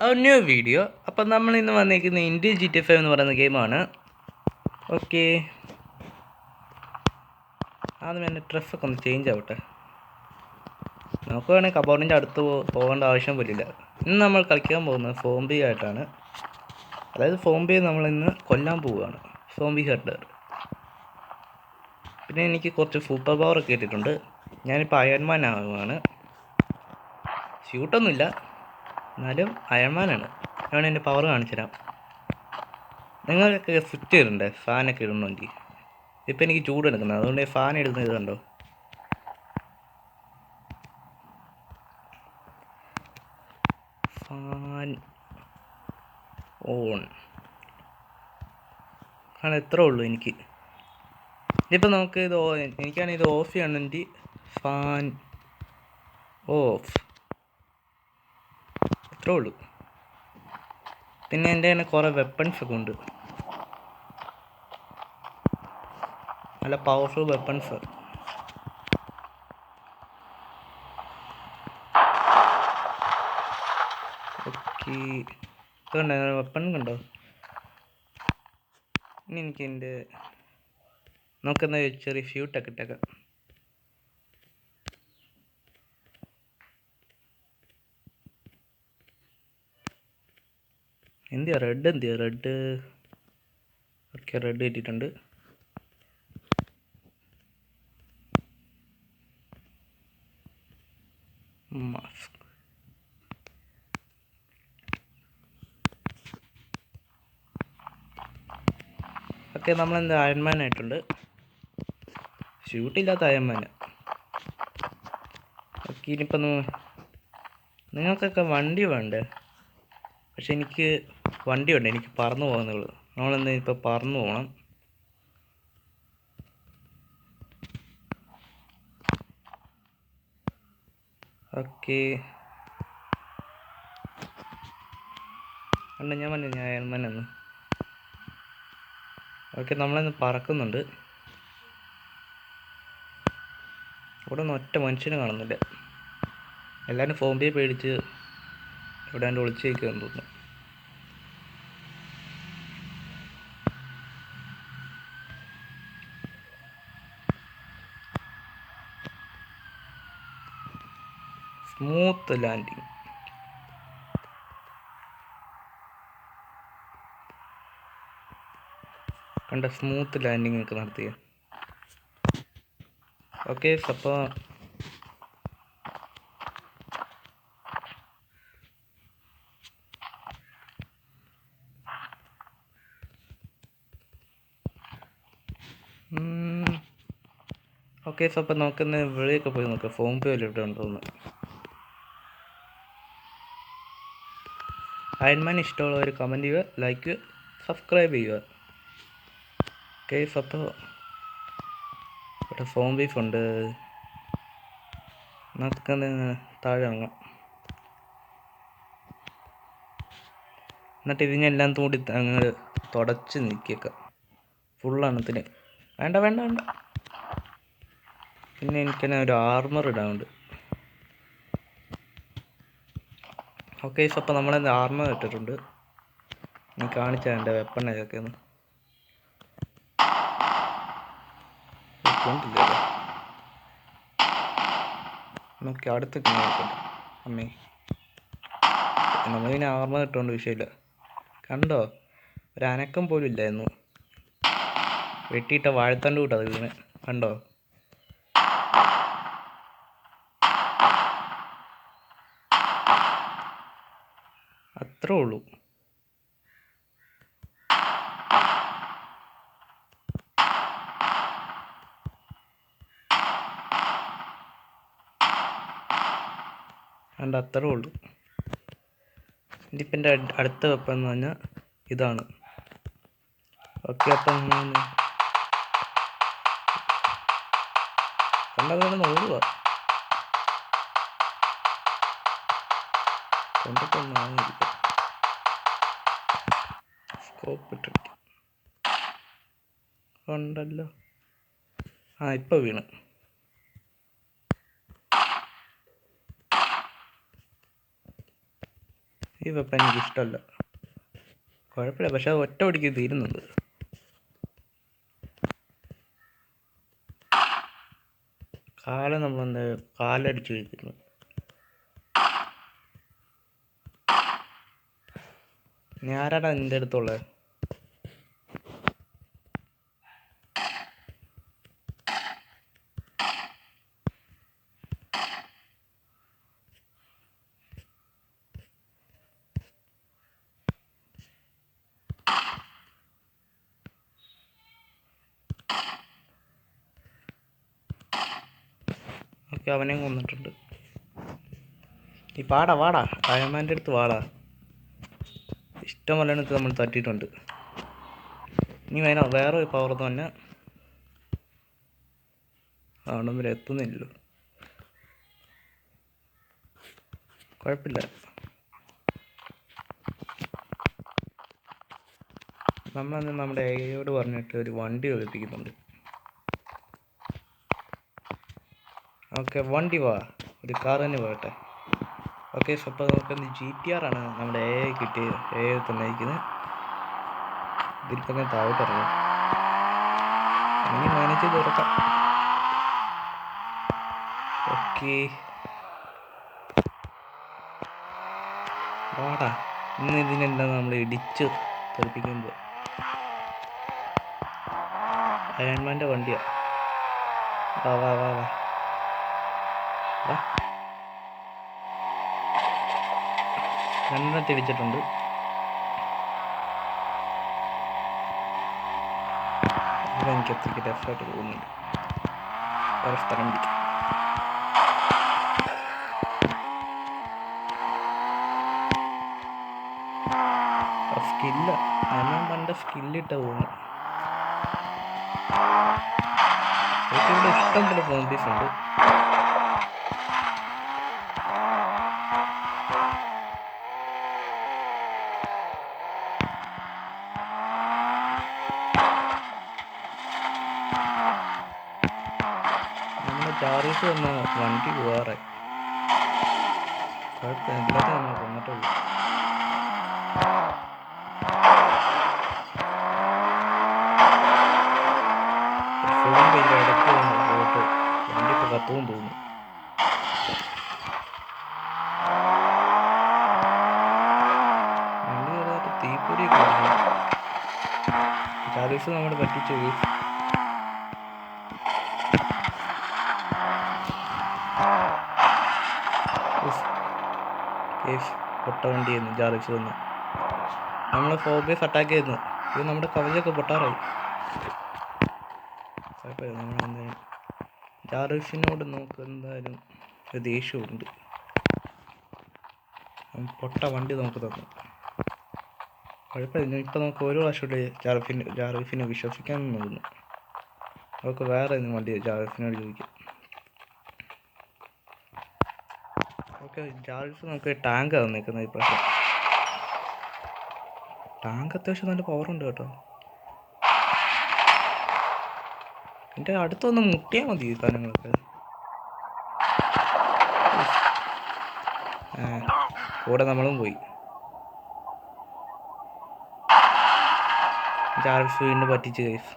New video അപ്പം നമ്മൾ ഇന്ന് വന്നിരിക്കുന്ന ഇന്ത്യ ജി ടി എന്ന് പറയുന്ന ഗെയിമാണ് ഓക്കെ ആദ്യം എന്റെ ഡ്രസ്സൊക്കെ ഒന്ന് ചേഞ്ച് ആവട്ടെ. നമുക്ക് കബോർഡിന്റെ അടുത്ത് പോകേണ്ട ആവശ്യം വരില്ല. ഇന്ന് നമ്മൾ കളിക്കാൻ പോകുന്നത് ഫോംബി ആയിട്ടാണ്. അതായത് ഫോംബിയെ നമ്മൾ ഇന്ന് കൊല്ലാൻ പോവുകയാണ്. ഫോംബി ഹെഡർ പിന്നെ എനിക്ക് കുറച്ച് സൂപ്പർ പവർ ഒക്കെ കിട്ടിയിട്ടുണ്ട്. ഞാനിപ്പോൾ അയൺമാൻ ആവുകയാണ്. ഷൂട്ടൊന്നുമില്ല എന്നാലും അയൺമാനാണ് ഞാൻ എന്റെ പവർ കാണിച്ചു തരാം. നിങ്ങളൊക്കെ സ്വിച്ച് ഇടണ്ടേ ഫാനൊക്കെ ഇടണമെങ്കിൽ. ഇപ്പം എനിക്ക് ചൂട് എടുക്കുന്നത് അതുകൊണ്ട് ഫാൻ ഇടുന്ന ഇത് കണ്ടോ? ഫാൻ ഓൺ ആണ് എത്ര ഉള്ളൂ എനിക്ക്. ഇതിപ്പോൾ നമുക്ക് ഇത് എനിക്കാണെങ്കിൽ ഇത് ഓഫ് ചെയ്യണമെങ്കിൽ ഫാൻ ഓഫ് അത്രേ ഉള്ളൂ. പിന്നെ എന്റെ തന്നെ കുറേ വെപ്പൺസ് ഒക്കെ ഉണ്ട്. നല്ല പവർഫുൾ വെപ്പൺസ് ഓക്കെ വെപ്പൺ കണ്ടോ ഇനി എനിക്ക് എന്റെ നമുക്കെന്താ ചെറിയ ഫ്യൂട്ടൊക്കെ ഇട്ടേക്കാം. എന്തിയാ റെഡ് എന്തിയാ? റെഡ് ഓക്കെ റെഡ് കിട്ടിയിട്ടുണ്ട്. മാസ്ക് ഓക്കെ നമ്മളെന്ത്? അയൺമാൻ ആയിട്ടുണ്ട്. ഷൂട്ടില്ലാത്ത അയൺമാൻ ഓക്കെ ഇനിയിപ്പം നിങ്ങൾക്കൊക്കെ വണ്ടി വേണ്ടേ? പക്ഷെ എനിക്ക് വണ്ടി ഉണ്ട് എനിക്ക് പറന്നു പോകുന്നുള്ളൂ നമ്മളെന്താ ഇപ്പോൾ പറന്നു പോകണം ഓക്കെ. അണ്ണ ഞാൻ പറഞ്ഞു ഞാൻ അയൽമനെന്ന് ഓക്കെ നമ്മളിന്ന് പറക്കുന്നുണ്ട്. ഇവിടെ ഒന്നും ഒറ്റ മനുഷ്യനെ കാണുന്നില്ല. എല്ലാവരും ഫോംബിയെ പേടിച്ച് ഇവിടെ ഒളിച്ചു വയ്ക്കുകയെന്ന് തോന്നുന്നു. സ്മൂത്ത് ലാൻഡിങ് കണ്ട സ്മൂത്ത് ലാൻഡിങ് ഒക്കെ നടത്തിയ. ഓക്കെ അപ്പോൾ ഓക്കെ അപ്പോൾ നമുക്കിന്ന് വെളിയൊക്കെ പോയി നോക്കാം. ഫോം പേ വല്ല ഇവിടെ ഉണ്ടോന്ന് അയൺമാൻ ഇഷ്ടമുള്ളവർ കമന്റ് ചെയ്യുക ലൈക്ക് സബ്സ്ക്രൈബ് ചെയ്യുക. കേസ് അപ്പോൾ ഇവിടെ ഫോം ബീഫ് ഉണ്ട്. നമുക്കൊന്ന് താഴെ ഇറങ്ങാം. എന്നിട്ട് ഇതിനെല്ലാം കൂടി അങ്ങ് തുടച്ച് നീക്കിയേക്കാം. ഫുള്ളെണ്ണത്തിന് വേണ്ട വേണ്ട വേണ്ട. പിന്നെ എനിക്കെന്നെ ഒരു ആർമർ ഇടാനുണ്ട്. ഓക്കെ അപ്പോൾ നമ്മളെ ആർമ ഇട്ടിട്ടുണ്ട്. നീ കാണിച്ചാൽ എന്റെ വെപ്പൺ ഒക്കെ ഒന്ന്. നോക്കി അടുത്ത് നോക്കട്ടെ അമ്മേ. നമ്മളിങ്ങനെ ആർമ ഇട്ടുകൊണ്ട് വിഷയമില്ല. കണ്ടോ? ഒരനക്കം പോലും ഇല്ലായിരുന്നു. വെട്ടിയിട്ട വാഴത്തണ്ട് കൂട്ടാ വീണ് കണ്ടോ? അത്രേ ഉള്ളൂ. അതുകൊണ്ട് അത്രേ ഉള്ളൂ. ഇതിപ്പോൾ എന്റെ അടുത്ത വെപ്പം എന്ന് പറഞ്ഞാൽ ഇതാണ്. ഓക്കെ അപ്പം ഞാൻ കണ്ടത് നോക്കുക. കൊണ്ടിട്ടൊന്നും വാങ്ങിയിരിക്കും സ്കോപ്പ് ഇട്ടിട്ട് ഉണ്ടല്ലോ. ആ ഇപ്പം വീണ്. ഈ വെപ്പ എനിക്ക് ഇഷ്ടമല്ല. കുഴപ്പമില്ല പക്ഷെ അത് ഒറ്റ ഒടിക്ക് തീരുന്നുണ്ട്. കാല നമ്മളെന്താ കാലടിച്ച് കഴിക്കുന്നു ആരാടാ നിന്റെ അടുത്തുള്ളത് ഓക്കെ അവനെയും കൊന്നിട്ടുണ്ട്. നീ പാടാ വാടാ. അയമാന്റെ അടുത്ത് വാടാ. പോലെ എടുത്ത് നമ്മൾ തട്ടിയിട്ടുണ്ട്. ഇനി വേണോ വേറെ ഒരു പവർ തന്നെ അവിടെ വരെ എത്തുന്നില്ലല്ലോ. കുഴപ്പമില്ല. നമ്മളന്ന് നമ്മുടെ ഏയോട് പറഞ്ഞിട്ട് ഒരു വണ്ടി ഒളിപ്പിക്കുന്നുണ്ട്. ഓക്കെ വണ്ടി വാ. ഒരു കാർ തന്നെ പോകട്ടെ ഓക്കെ സോ അപ്പോൾ നമുക്ക് ജി ടി ആർ ആണ് നമ്മുടെ എ കിട്ടി എ തന്നിരിക്കുന്നത് ഇതിൽ തന്നെ താഴോട്ട് ഇറങ്ങി. ഇനി മാനേജ് ചെയ്ത് തുറക്കാം. ഓക്കെ. വാടാ ഇന്ന് ഇതിനെന്താ നമ്മൾ ഇടിച്ച് തെറിപ്പിക്കുമ്പോൾ അയൺമാന്റെ വണ്ടിയാണ് വാ വാ വാ വാ. രണ്ടെണ്ണം തിരിച്ചിട്ടുണ്ട് എനിക്ക് എത്തിക്ക് ഡെഫായിട്ട് തോന്നുന്നുണ്ട് വേറെ സ്ഥലം പിടിക്കും. സ്കില്ല് ഞാൻ പണ്ട് സ്കില്ലിട്ട ഇവിടെ ഇഷ്ടം പോലെ പോകുന്നുണ്ട് നമ്മുടെ ചാർജ് വന്ന വണ്ടി വേറെ. കുഴപ്പമില്ല എല്ലാത്തിനും നമ്മൾ പോയിട്ട് വണ്ടി ഇപ്പോൾ തീപ്പൊരിയൊക്കെ ചാർജ് നമ്മൾ പറ്റിച്ചു കേസ് പൊട്ട വണ്ടിയായിരുന്നു ജാറിച്ച് വന്ന് നമ്മൾ ഫോബിയസ് അറ്റാക്ക് ചെയ്യുന്നു ഇത് നമ്മുടെ കവചൊക്കെ പൊട്ടാറായി കുഴപ്പമില്ല നമ്മൾ എന്തായാലും നമുക്ക് എന്തായാലും ഒരു ദേഷ്യമുണ്ട് പൊട്ട വണ്ടി നമുക്ക് തന്നു. കുഴപ്പമില്ല ഇപ്പം നമുക്ക് ഒരു പ്രാവശ്യം ജാറിഫിന് ജാറിഫിനെ വിശ്വസിക്കാൻ തോന്നുന്നു. അവർക്ക് വേറെ ഏതെങ്കിലും വണ്ടി ജാറിഫിനോട് ചോദിക്കാം. ഓക്കെ ജാൾസ് നമുക്ക് നിൽക്കുന്നത് ഇപ്രാവശ്യം. ടാങ്ക് അത്യാവശ്യം നല്ല പവറുണ്ട് കേട്ടോ. എന്റെ അടുത്തൊന്ന് മുട്ടിയാൽ മതി ഈ സാധനങ്ങളൊക്കെ. കൂടെ നമ്മളും പോയി. ജാൾസ് വീണ്ടും പറ്റിച്ച് കേസ്